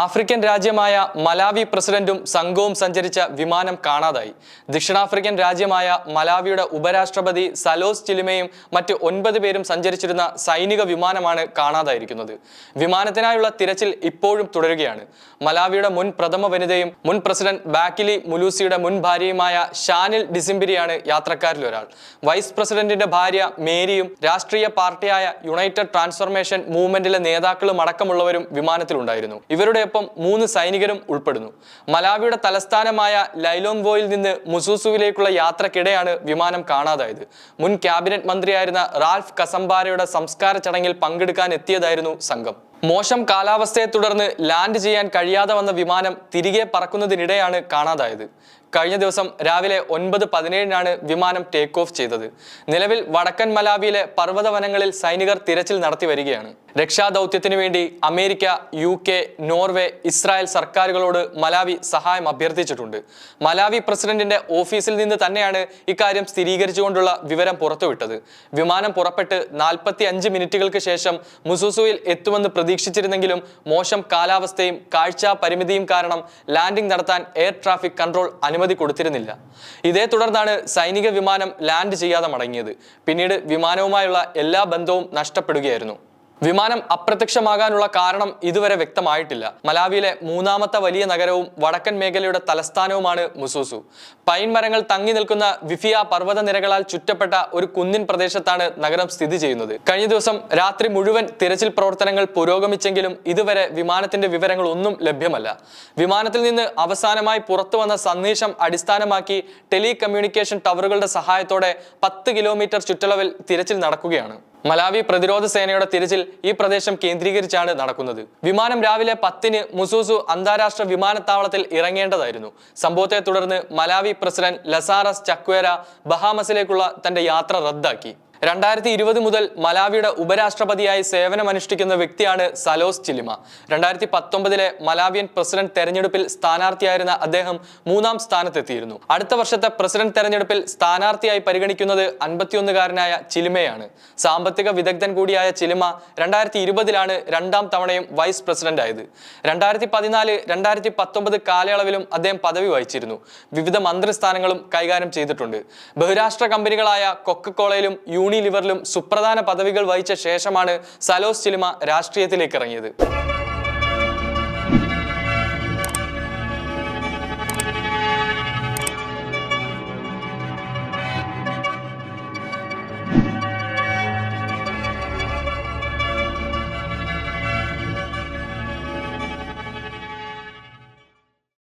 African രാജ്യമായ Malawi പ്രസിഡന്റും സംഘവും സഞ്ചരിച്ച വിമാനം കാണാതായി. ദക്ഷിണാഫ്രിക്കൻ രാജ്യമായ മലാവിയുടെ ഉപരാഷ്ട്രപതി സലോസ് ചിലിമയും മറ്റ് ഒൻപത് പേരും സഞ്ചരിച്ചിരുന്ന സൈനിക വിമാനമാണ് കാണാതായിരിക്കുന്നത്. വിമാനത്തിനായുള്ള തിരച്ചിൽ ഇപ്പോഴും തുടരുകയാണ്. മലാവിയുടെ മുൻ പ്രഥമ വനിതയും മുൻ പ്രസിഡന്റ് ബാക്കിലി മുലൂസിയുടെ മുൻ ഭാര്യയുമായ ഷാനിൽ ഡിസിംബിരിയാണ് യാത്രക്കാരിൽ ഒരാൾ. വൈസ് പ്രസിഡന്റിന്റെ ഭാര്യ മേരിയും രാഷ്ട്രീയ പാർട്ടിയായ യുണൈറ്റഡ് ട്രാൻസ്ഫോർമേഷൻ മൂവ്മെന്റിലെ നേതാക്കളും അടക്കമുള്ളവരും വിമാനത്തിലുണ്ടായിരുന്നു. ഇവരുടെ ഒപ്പം മൂന്ന് സൈനികരും ഉൾപ്പെടുന്നു. മലാവിയുടെ തലസ്ഥാനമായ ലൈലോംഗോയിൽ നിന്ന് മുസൂസുവിലേക്കുള്ള യാത്രക്കിടെയാണ് വിമാനം കാണാതായത്. മുൻ ക്യാബിനറ്റ് മന്ത്രിയായിരുന്ന റാൽഫ് കസംബാരയുടെ സംസ്കാര ചടങ്ങിൽ പങ്കെടുക്കാൻ എത്തിയതായിരുന്നു സംഘം. മോശം കാലാവസ്ഥയെ തുടർന്ന് ലാൻഡ് ചെയ്യാൻ കഴിയാതെ വന്ന വിമാനം തിരികെ പറക്കുന്നതിനിടെയാണ് കാണാതായത്. കഴിഞ്ഞ ദിവസം രാവിലെ ഒൻപത് പതിനേഴിനാണ് വിമാനം ടേക്ക് ഓഫ് ചെയ്തത്. നിലവിൽ വടക്കൻ മലാവിയിലെ പർവത വനങ്ങളിൽ സൈനികർ തിരച്ചിൽ നടത്തി വരികയാണ്. രക്ഷാദൗത്യത്തിനു വേണ്ടി America U K Norway Israel സർക്കാരുകളോട് Malawi സഹായം അഭ്യർത്ഥിച്ചിട്ടുണ്ട്. മലാവി പ്രസിഡന്റിന്റെ ഓഫീസിൽ നിന്ന് തന്നെയാണ് ഇക്കാര്യം സ്ഥിരീകരിച്ചുകൊണ്ടുള്ള വിവരം പുറത്തുവിട്ടത്. വിമാനം പുറപ്പെട്ട് നാൽപ്പത്തി അഞ്ച് മിനിറ്റുകൾക്ക് ശേഷം മുസൂസുവിൽ എത്തുമെന്ന് പ്രതീക്ഷിച്ചിരുന്നെങ്കിലും മോശം കാലാവസ്ഥയും കാഴ്ചാ പരിമിതിയും കാരണം ലാൻഡിംഗ് നടത്താൻ എയർ ട്രാഫിക് കൺട്രോൾ അനുമതി കൊടുത്തിരുന്നില്ല. ഇതേ തുടർന്നാണ് സൈനിക വിമാനം ലാൻഡ് ചെയ്യാതെ മടങ്ങിയത്. പിന്നീട് വിമാനവുമായുള്ള എല്ലാ ബന്ധവും നഷ്ടപ്പെടുകയായിരുന്നു. വിമാനം അപ്രത്യക്ഷമാകാനുള്ള കാരണം ഇതുവരെ വ്യക്തമായിട്ടില്ല. മലാവിയിലെ മൂന്നാമത്തെ വലിയ നഗരവും വടക്കൻ മേഖലയുടെ തലസ്ഥാനവുമാണ് മുസൂസു. പൈൻ മരങ്ങൾ തങ്ങി നിൽക്കുന്ന വിഫിയ പർവത നിരകളാൽ ചുറ്റപ്പെട്ട ഒരു കുന്നിൻ പ്രദേശത്താണ് നഗരം സ്ഥിതി ചെയ്യുന്നത്. കഴിഞ്ഞ ദിവസം രാത്രി മുഴുവൻ തിരച്ചിൽ പ്രവർത്തനങ്ങൾ പുരോഗമിച്ചെങ്കിലും ഇതുവരെ വിമാനത്തിന്റെ വിവരങ്ങൾ ഒന്നും ലഭ്യമല്ല. വിമാനത്തിൽ നിന്ന് അവസാനമായി പുറത്തു വന്ന സന്ദേശം അടിസ്ഥാനമാക്കി ടെലികമ്മ്യൂണിക്കേഷൻ ടവറുകളുടെ സഹായത്തോടെ പത്ത് കിലോമീറ്റർ ചുറ്റളവിൽ തിരച്ചിൽ നടക്കുകയാണ്. മലാവി പ്രതിരോധ സേനയുടെ തിരച്ചിൽ ഈ പ്രദേശം കേന്ദ്രീകരിച്ചാണ് നടക്കുന്നത്. വിമാനം രാവിലെ പത്തിന് മുസൂസു അന്താരാഷ്ട്ര വിമാനത്താവളത്തിൽ ഇറങ്ങേണ്ടതായിരുന്നു. സംഭവത്തെ തുടർന്ന് മലാവി പ്രസിഡന്റ് ലസാറസ് ചക്വേര ബഹാമസിലേക്കുള്ള തന്റെ യാത്ര റദ്ദാക്കി. രണ്ടായിരത്തി ഇരുപത് മുതൽ മലാവിയുടെ ഉപരാഷ്ട്രപതിയായി സേവനമനുഷ്ഠിക്കുന്ന വ്യക്തിയാണ് സലോസ് ചിലിമ. രണ്ടായിരത്തി പത്തൊമ്പതിലെ മലാവിയൻ പ്രസിഡന്റ് തെരഞ്ഞെടുപ്പിൽ സ്ഥാനാർത്ഥിയായിരുന്ന അദ്ദേഹം മൂന്നാം സ്ഥാനത്തെത്തിയിരുന്നു. അടുത്ത വർഷത്തെ പ്രസിഡന്റ് തെരഞ്ഞെടുപ്പിൽ സ്ഥാനാർത്ഥിയായി പരിഗണിക്കുന്നത് അൻപത്തിയൊന്നുകാരനായ ചിലിമയാണ്. സാമ്പത്തിക വിദഗ്ധൻ കൂടിയായ ചിലിമ രണ്ടായിരത്തി ഇരുപതിലാണ് രണ്ടാം തവണയും വൈസ് പ്രസിഡന്റ് ആയത് രണ്ടായിരത്തി പതിനാല് രണ്ടായിരത്തി പത്തൊമ്പത് കാലയളവിലും അദ്ദേഹം പദവി വഹിച്ചിരുന്നു. വിവിധ മന്ത്രിസ്ഥാനങ്ങളും കൈകാര്യം ചെയ്തിട്ടുണ്ട്. ബഹുരാഷ്ട്ര കമ്പനികളായ കൊക്കക്കോളയിലും യൂണിലിവറിലും സുപ്രധാന പദവികൾ വഹിച്ച ശേഷമാണ് സലോസ് ചിലിമ രാഷ്ട്രീയത്തിലേക്ക് ഇറങ്ങിയത്.